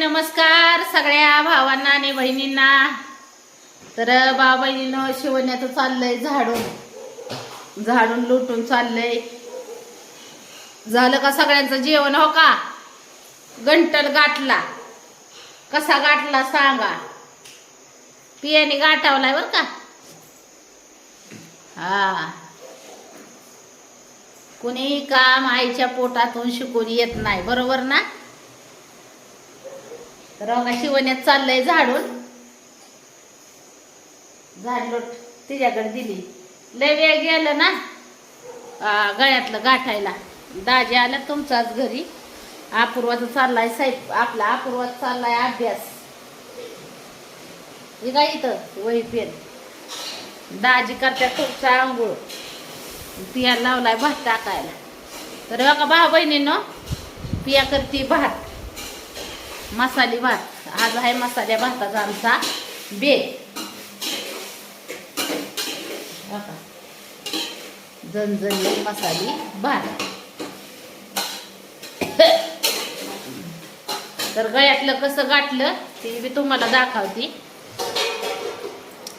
नमस्कार सगळ्या भावांना आणि बहिणींना. तर भावा बहिणीनं शिवण्याचं चाललंय झाडून. झाडून लुटून चाललंय. झालं का सगळ्यांचं जेवण हो का? गंटल गाठला. कसा गाठला सांगा. पियाने गाठावलाय बर का? हा. कुणी काम आईच्या पोटातून शिकून येत नाही बरोबर ना? तर बघा शिवण्यात चाललंय झाडून. झाडलोट तिच्याकडे दिली. लय वेळ गेलं ना गळ्यातलं गाठायला. दाजी आला तुमचाच घरी. अपूर्वाचा चाललाय साहेब आपला अपूर्वाचा चाललाय अभ्यास. हे काय इथं? वही पेन. दाजी करत्या तुमचा आंघोळ. पिया लावलाय भात टाकायला. तर बघा भाऊ बहिणीनं पिया करते भात. मसाली भात. आज आहे मसाल्या भाताचा आमचा बे बघा. मसाली भात. तर गळ्यातलं कसं गाठलं ते मी तुम्हाला दाखवते.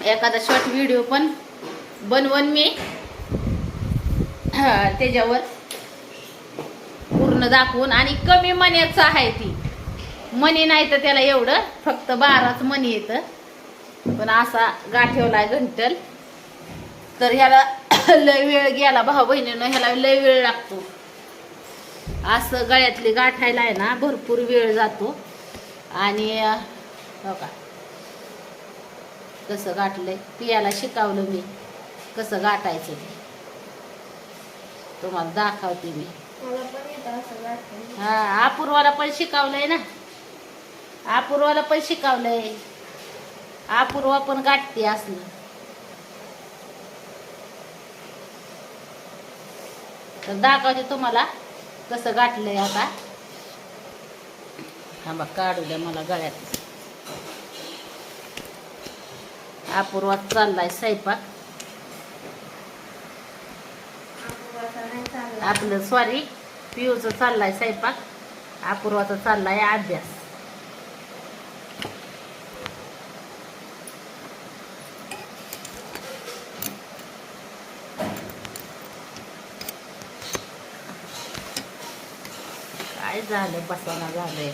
एखादा शॉर्ट व्हिडिओ पण बनवून मी. हा, त्याच्यावर पूर्ण दाखवून आणि कमी मण्याचं आहे ती. मनी नाही तर त्याला एवढं फक्त बाराच मनी येतं. पण असा गाठेवलाय घंटल. तर ह्याला लय वेळ गेला भाऊ बहिणीनं ह्याला लय वेळ लागतो. असं गळ्यातली गाठायला आहे ना भरपूर वेळ जातो. आणि हो का? कसं गाठलंय? पियाला शिकवलं मी. कसं गाठायचं ते. तुम्हाला दाखवते मी. हा अपूर्वाला पण शिकवलंय ना. अपूर्वाला पण शिकवलंय. अपूर्वा पण गाठते असलं. तर दाखवते तुम्हाला कसं गाठलंय आता. हा बघ काढू द्या मला गळ्यात. अपूर्वात चाललाय स्वयंपाक. आपलं सॉरी पियूचं चाललाय स्वयंपाक. अपूर्वाचा चाललाय अभ्यास. काय झालं? बसाना झालंय.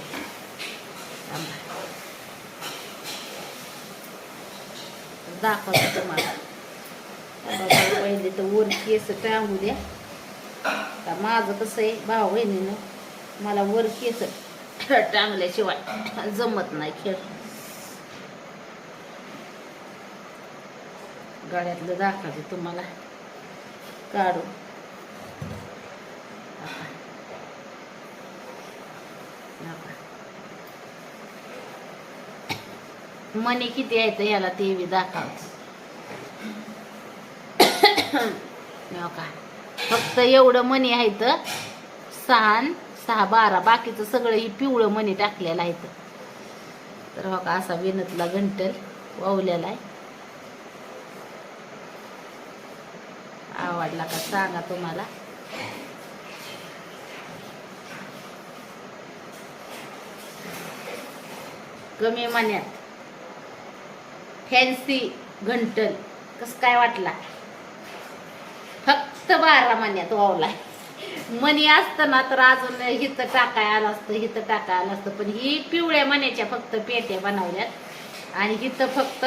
दाखवतो तुम्हाला. पहिले तर वर केस टांगू द्या. तर माझं कसं आहे भाऊ बहिणीनं मला वर केस टांगल्याशिवाय जमत नाही खेळ. गाड्यातलं दाखवते तुम्हाला. काढू. मनी किती आहे तर याला ते बी दाखवते हो का? फक्त एवढं मनी आहे तर सहा सहा बारा. बाकीचं सगळं ही पिवळं मनी टाकलेलं आहे तर. तर हो का असा विनतला घंटल वावलेला आहे. आवडला का सांगा तुम्हाला? कमी मान्यात. फॅन्सी घंटल. कसं काय वाटला? फक्त बारा महिन्यात वावलाय. मनी असतं ना तर अजून हिथं टाकाय आलं असतं हिथं टाकाय आलं असतं. पण ही पिवळ्या मण्याच्या फक्त पेट्या बनवल्यात. आणि हिथं फक्त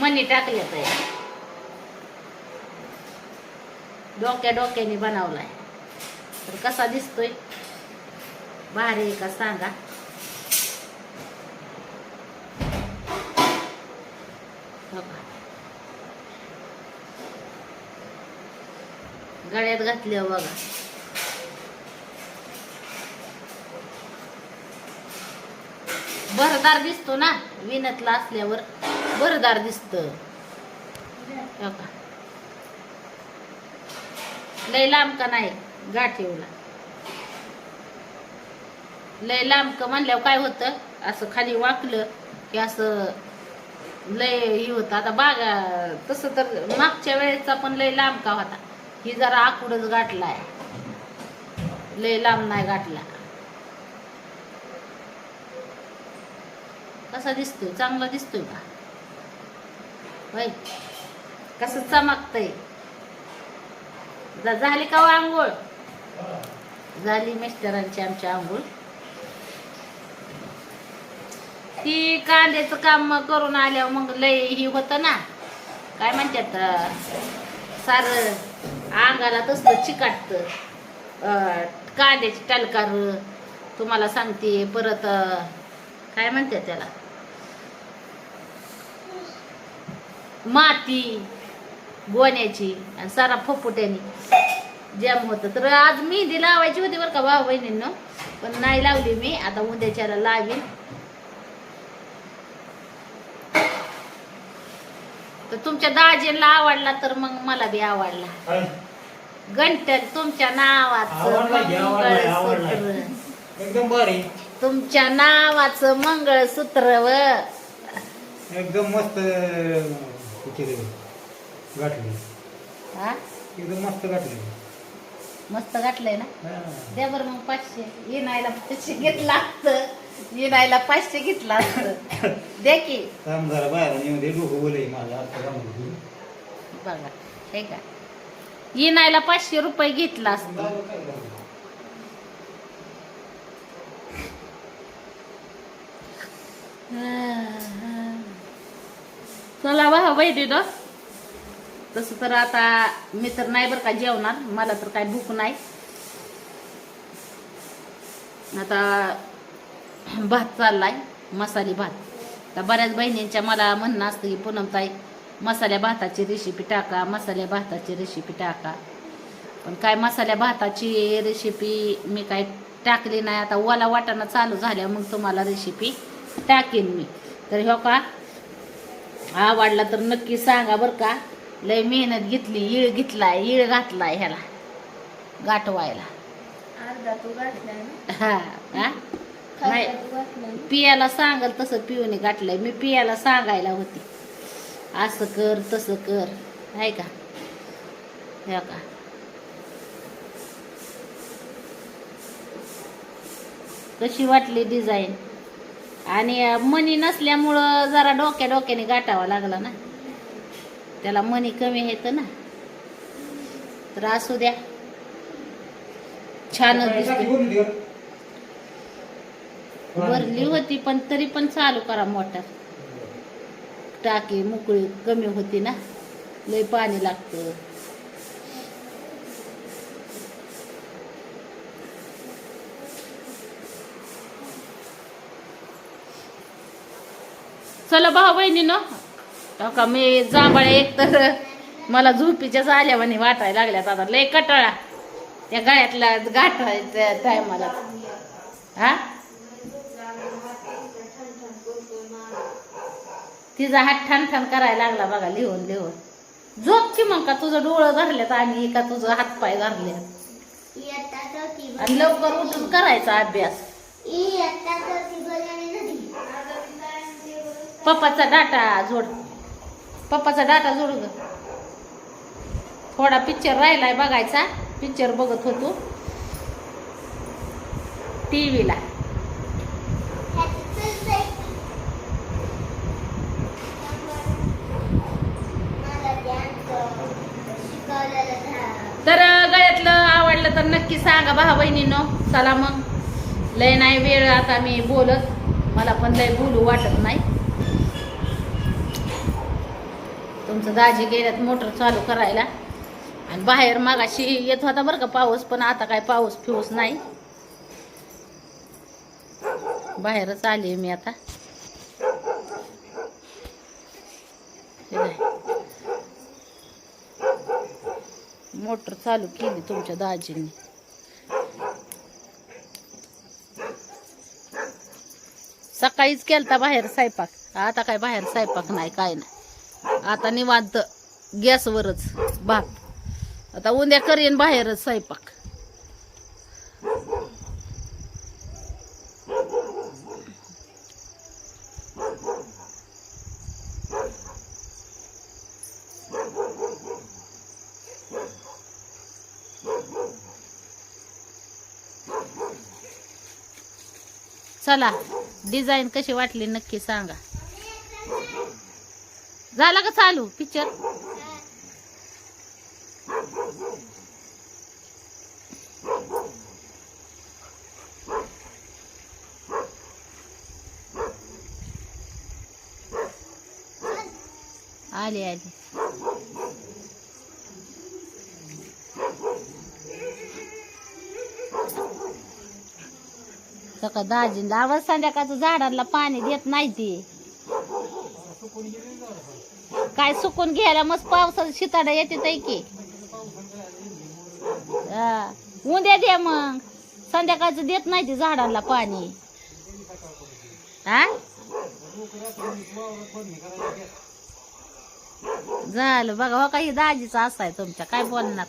मनी टाकल्यात आहे. डोक्या डोक्याने बनवलाय. तर कसा दिसतोय? भारी का सांगा? हो गळ्यात घातले बघा. भरदार दिसतो ना? विनतला असल्यावर भरदार दिसत. लय लांब का नाही गाठीवला? लय लांब का म्हणल्यावर काय होतं? असं खाली वाकलं की असं लय ही होता. आता बागा तसं तर मागच्या वेळेचा पण लय लांब का होता. ही जरा आकुडच गाठलाय लय लांब नाही गाठला. कसा दिसतोय? चांगला दिसतोय का? वय कसं चमकतय? झाली का हो आंघोळ? झाली मिस्टरांची आमची आंघोळ. ती कांद्याचं काम करून आल्यावर मग लय ही होतं ना. काय म्हणतात सार अंगाला तसलं चिकाटतं. कांद्याची टलकार तुम्हाला सांगते परत काय म्हणतात त्याला? माती गोण्याची आणि सारा फपुट्यानी जॅम होतं. तर आज मेहंदी लावायची होती बरं का भाऊ बहिणींना पण नाही लावली मी. आता उद्याच्याला लावीन. तर तुमच्या दाजीला आवडला तर मग मला बी आवडला. गंटन तुमच्या नावाचं आवडला की. मंगळसूत्र. एकदम भारी. तुमच्या नावाचं मंगळसूत्र व एकदम मस्त केली गाठली. हा एकदम मस्त गाठली. मस्त घातलंय ना? हा. द्या बरं मग पाचशे. येणायला पाचशे घेतलं असतं. येणायला पाचशे घेतलं असतं. द्या की. थांब जरा बाहेर येऊन दे डोकं बोलय माझं आता काम बघा हे का येणायला पाचशे रुपये घेतला असतं. चला वा वैदी ना तसं तर आता मी तर नाही बरं का जेवणार. मला तर काय भूक नाही. आता भात चाललाय मसाली भात. तर बऱ्याच बहिणींच्या मला म्हणणं असतं की पूनमताई मसाल्या भाताची रेसिपी टाका मसाल्या भाताची रेसिपी टाका. पण काय मसाल्या भाताची रेसिपी मी काय टाकली नाही. आता ओला वाटाणा चालू झाल्या मग तुम्हाला रेसिपी टाकेन मी. तर हो का? आवडला तर नक्की सांगा बरं का. लय मेहनत घेतली इळ घेतलाय इळ घातलाय ह्याला गाठवायला. हा हा नाही. पियाला सांगल तसं पिऊने गाठलंय. मी पियाला सांगायला होती. असं कर तसं कर. आहे का? हे का कशी वाटली डिझाईन आणि मनी नसल्यामुळं जरा डोक्या डोक्याने गाठावा लागला ना. त्याला मनी कमी येतं ना. तर असू द्या. छानच दिसते. भरली होती पण तरी पण चालू करा मोटर टाकी मोकळी कमी होती ना. लय पाणी लागतं. चला भाऊ बहिणी ना का मी जांभळ्या एक तर मला झोपीच्याच आल्यावानी वाटायला लागल्यात आता. लय कटाळा. त्या गळ्यातला गाठायच्या टायमाला. हा? तिचा हात ठाण ठाण करायला लागला बघा लिहून लिहून. झोप की मग का तुझं डोळं धरल्यात आणि का तुझं हातपाय धरले आणि लवकर उठून करायचा अभ्यास. पप्पाचा डाटा जोड. पप्पाचा डाटा जोड ग. थोडा पिक्चर राहिलाय बघायचा. पिक्चर बघत होतो. टी व्हीला तर गळ्यातलं आवडलं तर नक्की सांगा भावा बहिणीनो. चला मग. लय नाही वेळ आता मी बोलत. मला पण लय बोलू वाटत नाही. तुमचं दाजी गेल्यात मोटर चालू करायला. आणि बाहेर मागाशी येत होता बरं का पाऊस पण आता काय पाऊस फिऊस नाही. बाहेरच आली मी आता हे काय. मोटर चालू केली तुमच्या दाजींनी. सकाळीच केलता बाहेर स्वयंपाक. आता काय बाहेर स्वयंपाक नाही काय नाही. आता निवांत गॅसवरच भात. आता उद्या करीन बाहेरच स्वयंपाक. चला डिझाईन कशी वाटली नक्की सांगा झाला का चालू पिक्चर आली आली का दाजी आवाज संध्याकाळचं झाडांना पाणी देत नाही ती. काय सुकून घ्यायला मस्त पावसाचं शिताडा येते ताई की. उद्या दे मग. संध्याकाळचं देत नाही ते झाडांना पाणी. हा? झालं बघा हो काही दाजीचं असाय तुमच्या. काय बोलणार?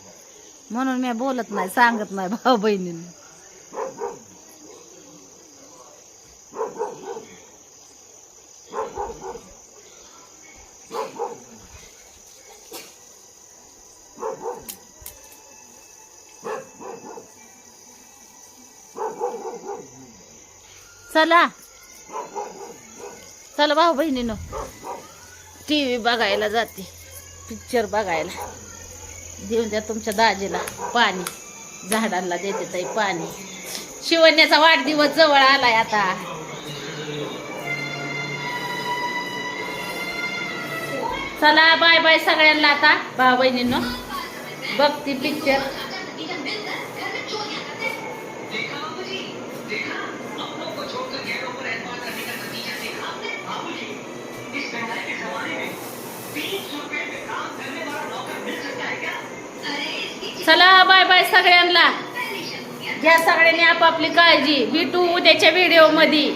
म्हणून मी बोलत नाही सांगत नाही भाऊ बहिणींना. चला. चला भाऊ बहिणीनो. टी व्ही बघायला जाते. पिक्चर बघायला. देऊन द्या तुमच्या दाजीला पाणी. झाडांना देते ताई पाणी. शिवण्याचा वाढदिवस जवळ आलाय आता. चला बाय बाय सगळ्यांना आता. भाऊ बहिणींनो बघती पिक्चर चला बाय बाय सगळ्यांना. घ्या सगळ्यांनी आपापली काळजी. भेटू उद्याच्या व्हिडिओमध्ये